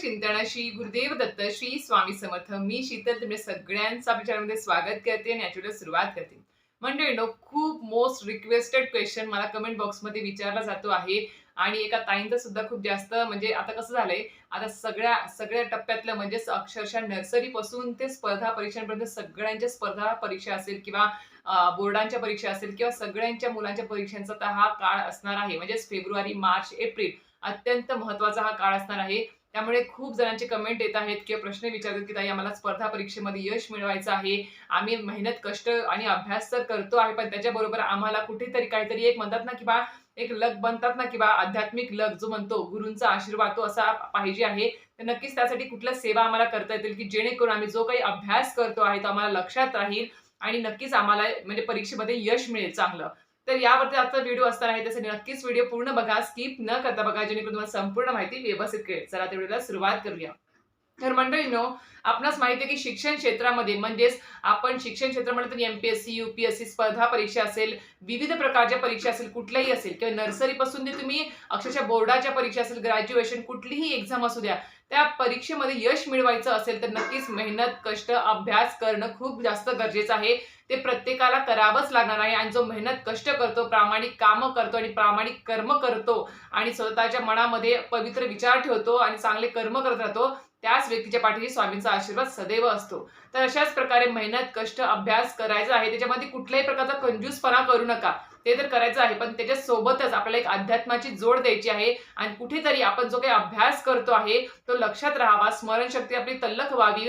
चिंतन श्री गुरुदेव दत्त श्री स्वामी समर्थ. मी शीतल तुम्ही सगळ्यांचं आपल्या स्वागत करते आणि याची सुरुवात करते. मंडळीनो खूप मोस्ट रिक्वेस्टेड क्वेश्चन मला कमेंट बॉक्समध्ये विचारला जातो आहे आणि एका ताईंचं सुद्धा खूप जास्त म्हणजे आता कसं झालंय आता सगळ्या सगळ्या टप्प्यातलं म्हणजे अक्षरशः नर्सरी पासून ते स्पर्धा परीक्षांपर्यंत सगळ्यांच्या स्पर्धा परीक्षा असेल किंवा बोर्डांच्या परीक्षा असेल किंवा सगळ्यांच्या मुलांच्या परीक्षांचा तर हा काळ असणार आहे. म्हणजेच फेब्रुवारी मार्च एप्रिल अत्यंत महत्त्वाचा हा काळ असणार आहे. त्यामुळे खूप जणांचे कमेंट येत आहेत किंवा प्रश्न विचारतात की ताई आम्हाला स्पर्धा परीक्षेमध्ये यश मिळवायचं आहे. आम्ही मेहनत कष्ट आणि अभ्यास तर करतो आहे पण त्याच्याबरोबर आम्हाला कुठेतरी काहीतरी एक म्हणतात ना की बा एक लग बनतात ना किंवा आध्यात्मिक लग जो म्हणतो गुरूंचा आशीर्वाद तो असा पाहिजे आहे. तर नक्कीच त्यासाठी कुठल्या सेवा आम्हाला करता येतील की जेणेकरून आम्ही जो काही अभ्यास करतो आहे तो आम्हाला लक्षात राहील आणि नक्कीच आम्हाला म्हणजे परीक्षेमध्ये यश मिळेल चांगलं. तर यावरती आजचा व्हिडिओ असणार आहे त्यासाठी नक्कीच व्हिडिओ पूर्ण बघा स्किप न करता बघा जेणेकरून तुम्हाला संपूर्ण माहिती व्यवस्थित कळेल. चला त्या व्हिडिओला सुरुवात करूया. तर मंडळीनो आपणास माहिती आहे की शिक्षण क्षेत्रामध्ये म्हणजेच आपण शिक्षण क्षेत्र म्हटलं तर एमपीएससी युपीएससी स्पर्धा परीक्षा असेल विविध प्रकारच्या परीक्षा असेल कुठल्याही असेल किंवा नर्सरीपासून ते तुम्ही अक्षरशः बोर्डाच्या परीक्षा असेल ग्रॅज्युएशन कुठलीही एक्झाम असू द्या त्या परीक्षेमध्ये यश मिळवायचं असेल तर नक्कीच मेहनत कष्ट अभ्यास करणं खूप जास्त गरजेचं आहे. ते प्रत्येकाला करावंच लागणार आहे आणि जो मेहनत कष्ट करतो प्रामाणिक कामं करतो आणि प्रामाणिक कर्म करतो आणि स्वतःच्या मनामध्ये पवित्र विचार ठेवतो आणि चांगले कर्म करत राहतो त्याच व्यक्तीच्या पाठीशी स्वामींचा आशीर्वाद सदैव असतो. तर अशाच प्रकारे मेहनत कष्ट अभ्यास करायचा आहे त्याच्यामध्ये कुठल्याही प्रकारचा कंजूसपणा करू नका. ते तर करायचं आहे पण त्याच्यासोबतच आपल्याला एक अध्यात्माची जोड द्यायची आहे आणि कुठेतरी आपण जो काही अभ्यास करतो आहे तो लक्षात राहावा स्मरणशक्ती आपली तल्लख व्हावी.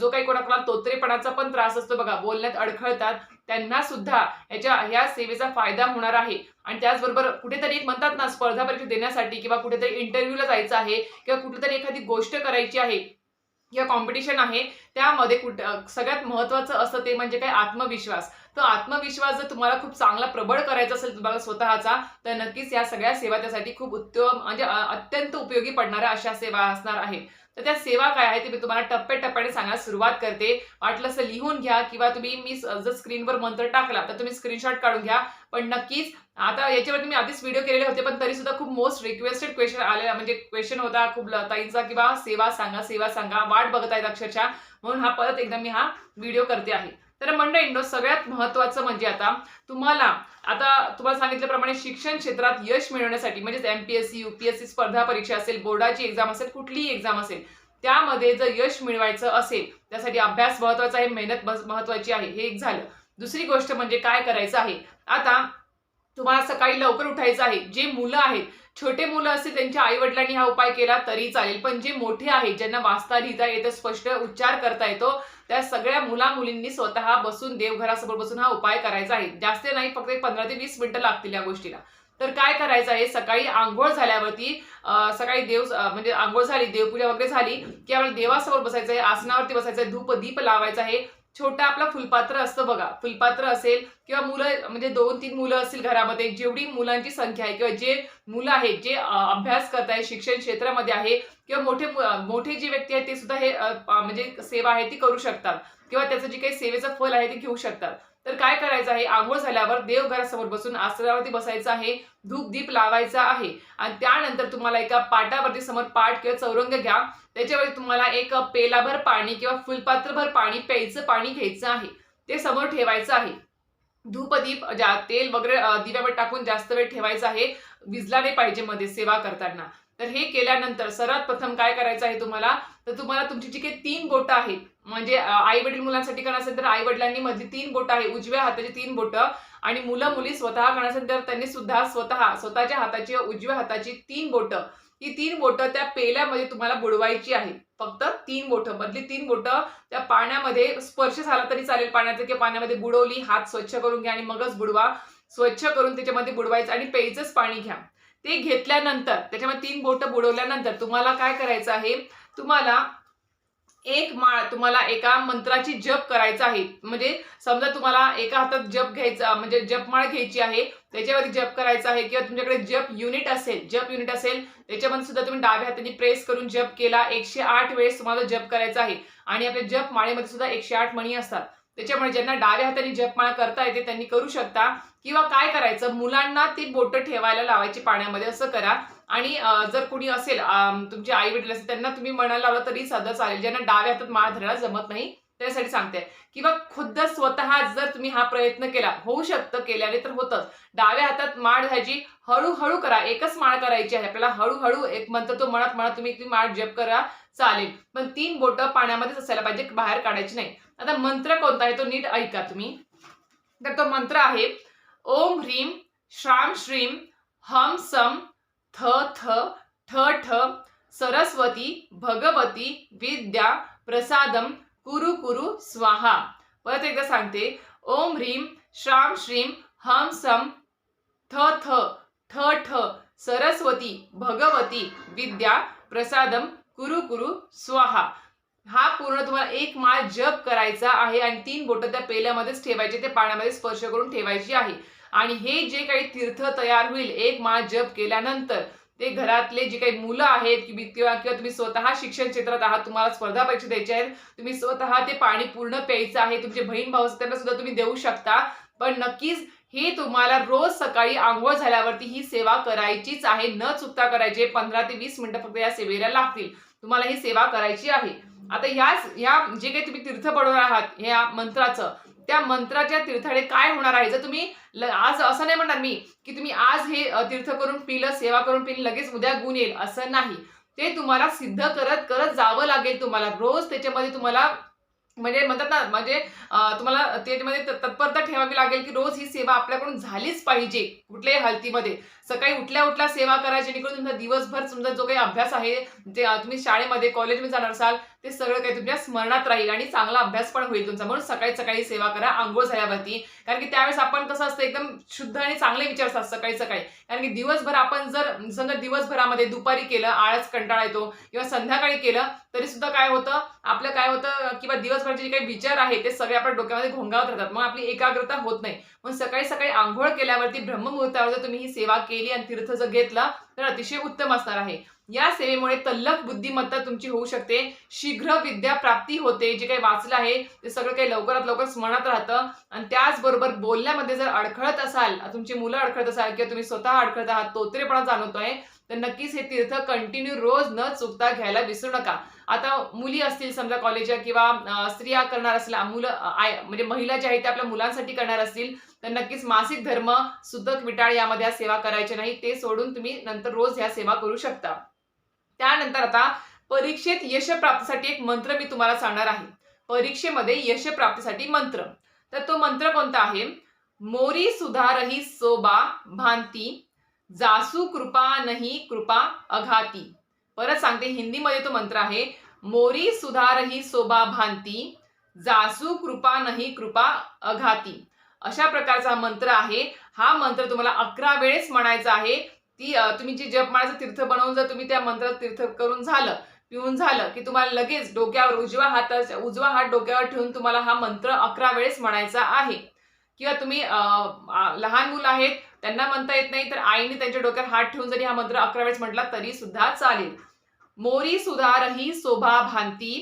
जो काही कोणाकोणा तोत्रेपणाचा पण त्रास असतो बघा बोलण्यात अडखळतात त्यांना सुद्धा याच्या ह्या सेवेचा फायदा होणार आहे. आणि त्याचबरोबर कुठेतरी एक म्हणतात ना स्पर्धा परीक्षा देण्यासाठी किंवा कुठेतरी इंटरव्ह्यूला जायचं आहे किंवा कुठेतरी एखादी गोष्ट करायची आहे किंवा कॉम्पिटिशन आहे त्यामध्ये कुठ सगळ्यात महत्त्वाचं असतं ते म्हणजे काय? आत्मविश्वास. तर आत्मविश्वास जर तुम्हाला खूप चांगला प्रबळ करायचा असेल तुम्हाला स्वतःचा तर नक्कीच या सगळ्या सेवा त्यासाठी खूप उत्तम म्हणजे अत्यंत उपयोगी पडणाऱ्या अशा सेवा असणार आहेत. तर त्या सेवा काय आहे ते मी तुम्हाला टप्प्याटप्प्याने सांगायला सुरुवात करते. वाटलं असं लिहून घ्या किंवा तुम्ही मी जर स्क्रीनवर मंत्र टाकला तर तुम्ही स्क्रीनशॉट काढून घ्या. पण नक्कीच आता याच्यावरती मी आधीच व्हिडिओ केलेले होते पण तरी सुद्धा खूप मोस्ट रिक्वेस्टेड क्वेश्चन आलेला म्हणजे क्वेश्चन होता खूप लताईंचा किंवा सेवा सांगा सेवा सांगा वाट बघत आहेत अक्षरशः. म्हणून हा परत एकदा मी हा व्हिडिओ करते आहे. तर मंडळींनो सगळ्यात महत्वाचं म्हणजे आता तुम्हाला आता तुम्हाला सांगितल्याप्रमाणे शिक्षण क्षेत्रात यश मिळवण्यासाठी म्हणजेच एमपीएससी सी स्पर्धा परीक्षा असेल बोर्डाची एक्झाम असेल कुठलीही एक्झाम असेल त्यामध्ये जर यश मिळवायचं असेल त्यासाठी अभ्यास महत्त्वाचा आहे मेहनत महत्वाची आहे हे एक झालं. दुसरी गोष्ट म्हणजे काय करायचं आहे? आता तुम्हाला सकाळी लवकर उठायचं आहे जे मुलं आहेत छोटे मुलं असतील त्यांच्या आई वडिलांनी हा उपाय केला तरी चालेल पण जे मोठे आहेत ज्यांना वाचता लिहिता येतं स्पष्ट उच्चार करता येतो त्या सगळ्या मुला मुलींनी स्वतः बसून देवघरासमोर बसून हा उपाय करायचा आहे. जास्त नाही फक्त एक पंधरा ते वीस मिनिटं लागतील या गोष्टीला. तर काय करायचं आहे? सकाळी आंघोळ झाल्यावरती सकाळी देव म्हणजे आंघोळ झाली देवपूजा वगैरे झाली की आपल्याला देवासमोर बसायचं आहे आसनावरती बसायचं आहे धूप दीप लावायचा आहे छोटा आपला फुलपात्र असतं बघा. फुलपात्र असेल किंवा मुलं म्हणजे दोन तीन मुलं असतील घरामध्ये जेवढी मुलांची संख्या आहे किंवा जे मुलं आहेत जे अभ्यास करत आहे शिक्षण क्षेत्रामध्ये आहे किंवा मोठे मोठे जे व्यक्ती आहेत ते सुद्धा हे म्हणजे सेवा आहे ती करू शकतात. किंवा त्याचं जे काही सेवेचं फल आहे ते घेऊ शकतात. तर काय करायचं आहे? आंघोळ झाल्यावर देवघरासमोर बसून आसनावरती बसायचं आहे धूप दीप लावायचा आहे. आणि त्यानंतर तुम्हाला एका पाटावरती समोर पाट किंवा चौरंग घ्या. त्याच्यावरती तुम्हाला एक पेलाभर पाणी किंवा फुलपात्रभर पाणी प्यायचं पाणी घ्यायचं आहे. ते समोर ठेवायचं आहे. धूपदीप ज्या तेल वगैरे दिव्यावर टाकून जास्त वेळ ठेवायचं आहे विजला नाही पाहिजे मध्ये सेवा करताना. तर हे केल्यानंतर सर्वात प्रथम काय करायचं आहे तुम्हाला? तर तुम्हाला तुमची जी काही तीन बोटं आहेत म्हणजे आई वडील मुलांसाठी करणार असेल तर आई वडिलांनी मधली तीन बोटं आहे उजव्या हाताची तीन बोटं आणि मुलं मुली स्वतः करणार असेल तर त्यांनी सुद्धा स्वतः स्वतःच्या हाताची उजव्या हाताची तीन बोटं. ही तीन बोटं त्या पेल्यामध्ये तुम्हाला बुडवायची आहे फक्त तीन बोटं. मधली तीन बोटं त्या पाण्यामध्ये स्पर्श झाला तरी चालेल पाण्यात किंवा पाण्यामध्ये बुडवली हात स्वच्छ करून घ्या आणि मगच बुडवा. स्वच्छ करून त्याच्यामध्ये बुडवायचं आणि पेयचंच पाणी घ्या. ते घेतल्यानंतर त्याच्यामध्ये तीन बोटं बुडवल्यानंतर तुम्हाला काय करायचं आहे? तुम्हाला एक माळ तुम्हाला एका मंत्राची जप करायचा आहे. म्हणजे समजा तुम्हाला एका हातात जप घ्यायचा म्हणजे जपमाळ घ्यायची आहे त्याच्यावरती जप करायचा आहे किंवा तुमच्याकडे जप युनिट असेल जप युनिट असेल त्याच्यामध्ये सुद्धा तुम्ही डाव्या हाताने प्रेस करून जप केला एकशे आठ वेळेस तुम्हाला जप करायचा आहे. आणि आपल्या जप माळेमध्ये सुद्धा एकशे आठ मणी असतात. त्याच्यामुळे ज्यांना डाव्या हाताने जपमाळ करता येते त्यांनी करू शकता. किंवा काय करायचं? मुलांना ती बोटं ठेवायला लावायची पाण्यामध्ये असं करा. आणि जर कोणी असेल तुमचे आई वडील असेल त्यांना तुम्ही म्हणायला लावलं तरी साधं चालेल. ज्यांना डाव्या हातात माळ धरायला जमत नाही त्यासाठी सांगते. किंवा खुद्द स्वतः जर तुम्ही हा प्रयत्न केला होऊ शकतं केल्याने तर होतच. डाव्या हातात माळ घ्यायची हळूहळू करा. एकच माळ करायची आहे. आपल्याला हळूहळू एक मंत्र तो म्हणत म्हणत तुम्ही ती माळ जप करा चालेल. पण तीन बोटं पाण्यामध्येच असायला पाहिजे बाहेर काढायची नाही. आता मंत्र कोणता आहे? तो नीट ऐका तुम्ही. तर तो मंत्र आहे ओम ह्रीम श्राम श्रीम हम सम थ थ ठ ठ सरस्वती भगवती विद्या प्रसादम कुरु कुरु स्वाहा. परत एकदा सांगते ओम ह्रीम श्राम श्रीम हम सम थ थ ठ ठ सरस्वती भगवती विद्या प्रसादम कुरु कुरु स्वाहा. हा पूर्ण तुम्हाला एक माळ जप करायचा आहे आणि तीन बोटं त्या पेल्यामध्येच ठेवायचे ते पाण्यामध्ये स्पर्श करून ठेवायची आहे. आणि हे जे काही तीर्थ तयार होईल एक माळ जप केल्यानंतर ते घरातले जे काही मुलं आहेत किंवा किंवा किंवा तुम्ही स्वतः शिक्षण क्षेत्रात आहात तुम्हाला स्पर्धा परीक्षा द्यायच्या आहेत तुम्ही स्वतः ते पाणी पूर्ण प्यायचं आहे तुमचे बहीण भाऊ त्यांना सुद्धा तुम्ही देऊ शकता. पण नक्कीच हे तुम्हाला रोज सकाळी आंघोळ झाल्यावरती ही सेवा करायचीच आहे. न चुकता करायची पंधरा ते वीस मिनिटं फक्त या सेवेला लागतील. तुम्हाला ही सेवा करायची आहे. आता ह्याच या जे काही तुम्ही तीर्थ पडवणार आहात ह्या मंत्राचं त्या मंत्राच्या तीर्थाने काय होणार आहे? जर तुम्ही ल- आज असं नाही म्हणणार मी की तुम्ही आज हे तीर्थ करून पिलं सेवा करून पिलं लगेच उद्या गुण येईल असं नाही. ते तुम्हाला सिद्ध करत करत जावं लागेल तुम्हाला. रोज त्याच्यामध्ये तुम्हाला म्हणजे म्हणतात ना म्हणजे तुम्हाला त्याच्यामध्ये तत्परता ठेवावी लागेल की रोज ही सेवा आपल्याकडून झालीच पाहिजे कुठल्याही हालतीमध्ये. सकाळी उठल्या उठल्या सेवा करा जेणेकरून तुमचा दिवसभर तुमचा जो काही अभ्यास आहे जे तुम्ही शाळेमध्ये कॉलेजमध्ये जाणार असाल ते सगळं काही तुमच्या स्मरणात राहील आणि चांगला अभ्यास पण होईल तुमचा. म्हणून सकाळी सकाळी सेवा करा आंघोळ झाल्यावरती. कारण की त्यावेळेस आपण कसं असतं एकदम शुद्ध आणि चांगले विचार असतात सकाळी सकाळी. कारण की दिवसभर आपण जर समजा दिवसभरामध्ये दुपारी केलं आळस कंटाळा येतो किंवा संध्याकाळी केलं तरी सुद्धा काय होतं आपलं काय होतं किंवा दिवसभरचे जे काही विचार आहे ते सगळे आपल्या डोक्यामध्ये घोंगावत राहतात. मग आपली एकाग्रता होत नाही. मग सकाळी सकाळी आंघोळ केल्यावरती ब्रह्ममुहूर्तावर जर तुम्ही ही सेवा केली आणि तीर्थ जर घेतला तर अतिशय उत्तम असणार आहे. या सेवेमुळे तल्लक बुद्धिमत्ता तुमची होऊ शकते. शीघ्र विद्या प्राप्ती होते. जे काही वाचलं आहे ते सगळं काही लवकरात लवकर स्मरणात राहतं. आणि त्याचबरोबर बोलण्यामध्ये जर अडखळत असाल तुमची मुलं अडखळत असाल किंवा तुम्ही स्वतः अडखळत आहात तोत्रेपणा जाणवतोय तर नक्कीच हे तीर्थ कंटिन्यू रोज न चुकता घ्यायला विसरू नका. आता मुली असतील समजा कॉलेजच्या किंवा स्त्रिया करणार असतील मुलं आय म्हणजे महिला ज्या आहेत त्या आपल्या मुलांसाठी करणार असतील तर नक्कीच मासिक धर्म सुद्धा विटाळ यामध्ये सेवा करायच्या नाही. ते सोडून तुम्ही नंतर रोज ह्या सेवा करू शकता. त्यानंतर आता परीक्षेत यशप्राप्तीसाठी एक मंत्र मी तुम्हाला सांगणार आहे. परीक्षेमध्ये यशप्राप्तीसाठी मंत्र. तर तो मंत्र कोणता आहे? मोरी सुधारही सोबा भांती जासू कृपा नाही कृपा अघाती. परत सांगते हिंदीमध्ये तो मंत्र आहे मोरी सुधारही सोबा भांती जासू कृपा नाही कृपा अघाती. अशा प्रकारचा मंत्र आहे. हा मंत्र तुम्हाला अकरा वेळेस म्हणायचा आहे. ती तुम्ही जी जपमाळाचं तीर्थ बनवून जर तुम्ही त्या मंत्रात तीर्थ करून झालं पिऊन झालं की तुम्हाला लगेच डोक्यावर उजव्या हाताच्या उजवा हात डोक्यावर ठेवून तुम्हाला हा मंत्र अकरा वेळेस म्हणायचा आहे. किंवा तुम्ही लहान मुलं आहेत त्यांना म्हणता येत नाही तर आईने त्यांच्या डोक्यावर हात ठेवून जरी हा मंत्र अकरा वेळेस म्हटला तरी सुद्धा चालेल. मोरी सुधारही शोभा भांती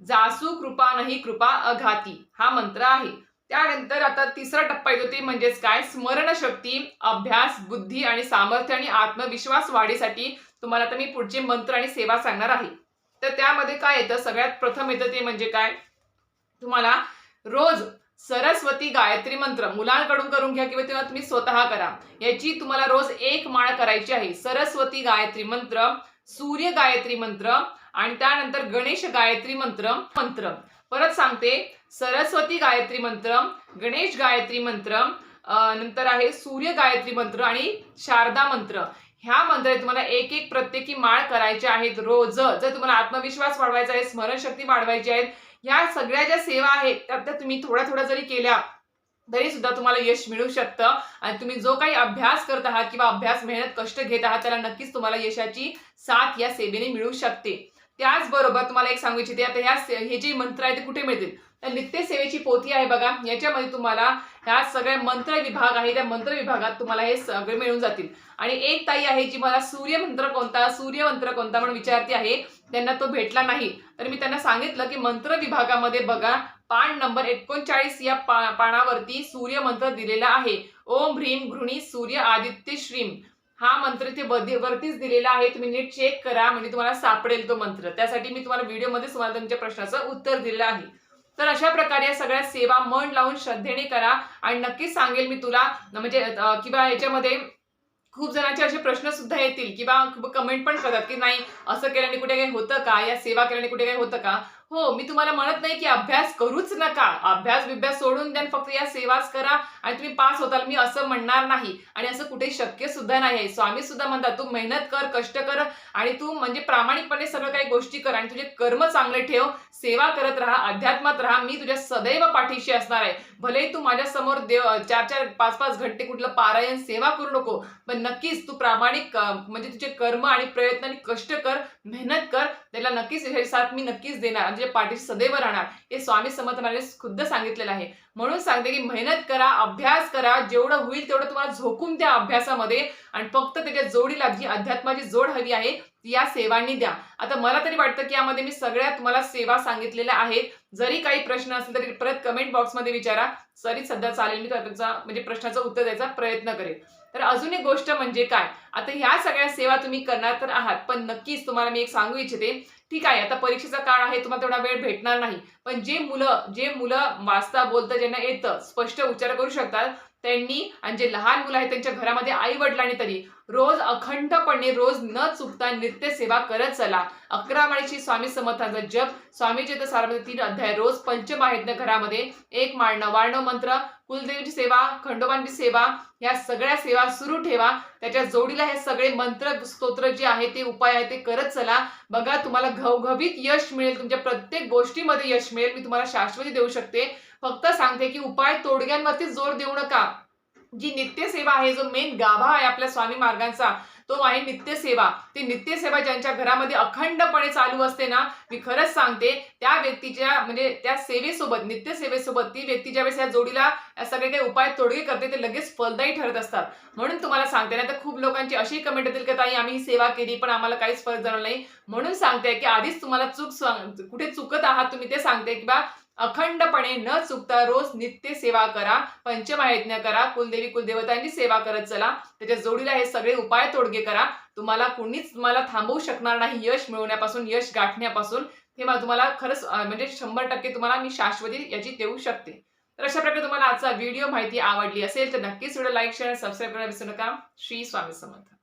जासू कृपा नाही कृपा अघाती हा मंत्र आहे. त्यानंतर आता तिसरा टप्पा येतो ते म्हणजेच काय? स्मरणशक्ती अभ्यास बुद्धी आणि सामर्थ्य आणि आत्मविश्वास वाढीसाठी तुम्हाला आता मी पुढचे मंत्र आणि सेवा सांगणार आहे. तर त्यामध्ये काय येतं? सगळ्यात प्रथम येतं ते म्हणजे काय? तुम्हाला रोज सरस्वती गायत्री मंत्र मुलांकडून करून घ्या किंवा तेव्हा तुम्ही स्वतः करा. याची तुम्हाला रोज एक माळ करायची आहे. सरस्वती गायत्री मंत्र सूर्य गायत्री मंत्र आणि त्यानंतर गणेश गायत्री मंत्र मंत्र. परत सांगते सरस्वती गायत्री मंत्र गणेश गायत्री मंत्र नंतर आहे सूर्य गायत्री मंत्र आणि शारदा मंत्र. ह्या मंत्र तुम्हाला एक एक प्रत्येकी माळ करायचे आहेत रोज. जर तुम्हाला आत्मविश्वास वाढवायचा आहे स्मरणशक्ती वाढवायची आहे ह्या सगळ्या ज्या सेवा आहेत त्या त्या तुम्ही थोड्या थोड्या जरी केल्या तरी सुद्धा तुम्हाला यश मिळू शकतं. आणि तुम्ही जो काही अभ्यास करत आहात किंवा अभ्यास मेहनत कष्ट घेत आहात त्याला नक्कीच तुम्हाला यशाची साथ या सेवेने मिळू शकते. त्याचबरोबर तुम्हाला एक सांगू इच्छिते आता ह्या हे जे मंत्र आहे ते कुठे मिळतील? तर नित्य सेवेची पोथी आहे बघा याच्यामध्ये तुम्हाला ह्या सगळ्या मंत्र विभाग आहे त्या मंत्र विभागात तुम्हाला हे सगळे मिळून जातील. आणि एक ताई आहे जी मला सूर्यमंत्र कोणता सूर्यमंत्र कोणता म्हणून विचारते आहे त्यांना तो भेटला नाही. तर मी त्यांना सांगितलं की मंत्र विभागामध्ये बघा पान नंबर एकोणचाळीस या पा पानावरती सूर्यमंत्र दिलेला आहे. ओम ह्रीम घृणी सूर्य आदित्य श्रीम हा मंत्र इथे वरतीच दिलेला आहे. तुम्ही नीट चेक करा. म्हणजे तुम्हाला सापडेल तो मंत्र. त्यासाठी मी तुम्हाला व्हिडिओमध्ये तुम्हाला तुमच्या प्रश्नाचं उत्तर दिलेलं आहे. तर अशा प्रकारे या सगळ्या सेवा मन लावून श्रद्धेने करा. आणि नक्कीच सांगेल मी तुला म्हणजे किंवा याच्यामध्ये खूप जणांचे असे प्रश्न सुद्धा येतील. किंवा कमेंट पण करतात की नाही असं केल्याने कुठे काही होतं का? या सेवा केल्याने कुठे काही होतं का? हो मी तुम्हाला म्हणत नाही की अभ्यास करूच नका. अभ्यास बिभ्यास सोडून द्या फक्त या सेवाच करा आणि तुम्ही पास होताल. मी असं म्हणणार नाही आणि असं कुठे शक्य सुद्धा नाही आहे स्वामी सुद्धा म्हणतात तू मेहनत कर कष्ट कर आणि तू म्हणजे प्रामाणिकपणे सगळं काही गोष्टी कर आणि तुझे कर्म चांगले ठेव. सेवा करत राहा अध्यात्मात राहा. मी तुझ्या सदैव पाठीशी असणार आहे. भलेही तू माझ्यासमोर देव चार चार पाच पाच घंटे कुठलं पारायण सेवा करू नको पण नक्कीच तू प्रामाणिक म्हणजे तुझे कर्म आणि प्रयत्न आणि कष्ट कर मेहनत कर. त्याला नक्कीच हे साथ मी नक्कीच देणार आणि पाठीशी सदैव राहणार हे स्वामी समर्थ महाराज खुद्द सांगितलेलं आहे. म्हणून सांगते की मेहनत करा अभ्यास करा जेवढं होईल तेवढं तुम्हाला झोकून त्या अभ्यासामध्ये आणि फक्त त्याच्या जोडीला जी अध्यात्माची जोड हवी आहे ती या सेवांनी द्या. आता मला तरी वाटतं की यामध्ये मी सगळ्या तुम्हाला सेवा सांगितलेल्या आहेत. जरी काही प्रश्न असेल तरी परत कमेंट बॉक्समध्ये विचारा. तरी सध्या चालेल मी त्याचा म्हणजे प्रश्नाचं उत्तर द्यायचा प्रयत्न करेल तर अजून एक गोष्ट म्हणजे काय? आता ह्या सगळ्या सेवा तुम्ही करणार तर आहात पण नक्कीच तुम्हाला मी एक सांगू इच्छिते. ठीक आहे आता परीक्षेचा काळ आहे तुम्हाला तेवढा वेळ भेटणार नाही. पण जे मुलं जे मुलं वाचता बोलता ज्यांना येतं स्पष्ट उच्चार करू शकतात त्यांनी आणि जे लहान मुलं आहेत त्यांच्या घरामध्ये आई वडिलांनी तरी रोज अखंडपणे रोज न चुकता नित्य सेवा करत चला. अकरा माळीची स्वामी समर्थांचा जप स्वामीचे तर सारामध्ये तीन अध्याय रोज पंचम आहेत ना घरामध्ये. एक माळणं वाळणं मंत्र कुलदेवीची सेवा खंडोबांची सेवा ह्या सगळ्या सेवा सुरू ठेवा. त्याच्या जोडीला हे सगळे मंत्र स्तोत्र जे आहे ते उपाय आहे ते करत चला. बघा तुम्हाला घवघवीत यश मिळेल. तुमच्या प्रत्येक गोष्टीमध्ये यश मिळेल. मी तुम्हाला शाश्वती देऊ शकते. फक्त सांगते की उपाय तोडग्यांवरती जोर देऊ नका. जी नित्यसेवा आहे जो मेन गाभा आहे आपल्या स्वामी मार्गांचा तो आहे नित्यसेवा. ती नित्यसेवा ज्यांच्या घरामध्ये अखंडपणे चालू असते ना मी खरंच सांगते त्या व्यक्तीच्या म्हणजे त्या सेवेसोबत नित्यसेवेसोबत ती व्यक्ती ज्यावेळेस या जोडीला सगळे काही उपाय तोडगे करते ते लगेच फलदायी ठरत असतात. म्हणून तुम्हाला सांगते ना तर खूप लोकांची अशी कमेंट येतील की ताई आम्ही ही सेवा केली पण आम्हाला काहीच फरक जाणार नाही. म्हणून सांगते की आधीच तुम्हाला चूक सांग- कुठे चुकत आहात तुम्ही ते सांगते की बा अखंडपणे न चुकता रोज नित्य सेवा करा पंचमहायज्ञ करा कुलदेवी कुलदेवतांची सेवा करत चला. त्याच्या जोडीला हे सगळे उपाय तोडगे करा. तुम्हाला कुणीच तुम्हाला थांबवू शकणार नाही यश मिळवण्यापासून यश गाठण्यापासून. हे तुम्हाला खरंच म्हणजे शंभर टक्के तुम्हाला मी शाश्वती याची देऊ शकते. तर अशा प्रकारे तुम्हाला आजचा व्हिडिओ माहिती आवडली असेल तर नक्कीच व्हिडिओ लाईक शेअर सबस्क्राईब करायला विसरू नका. श्री स्वामी समर्थ.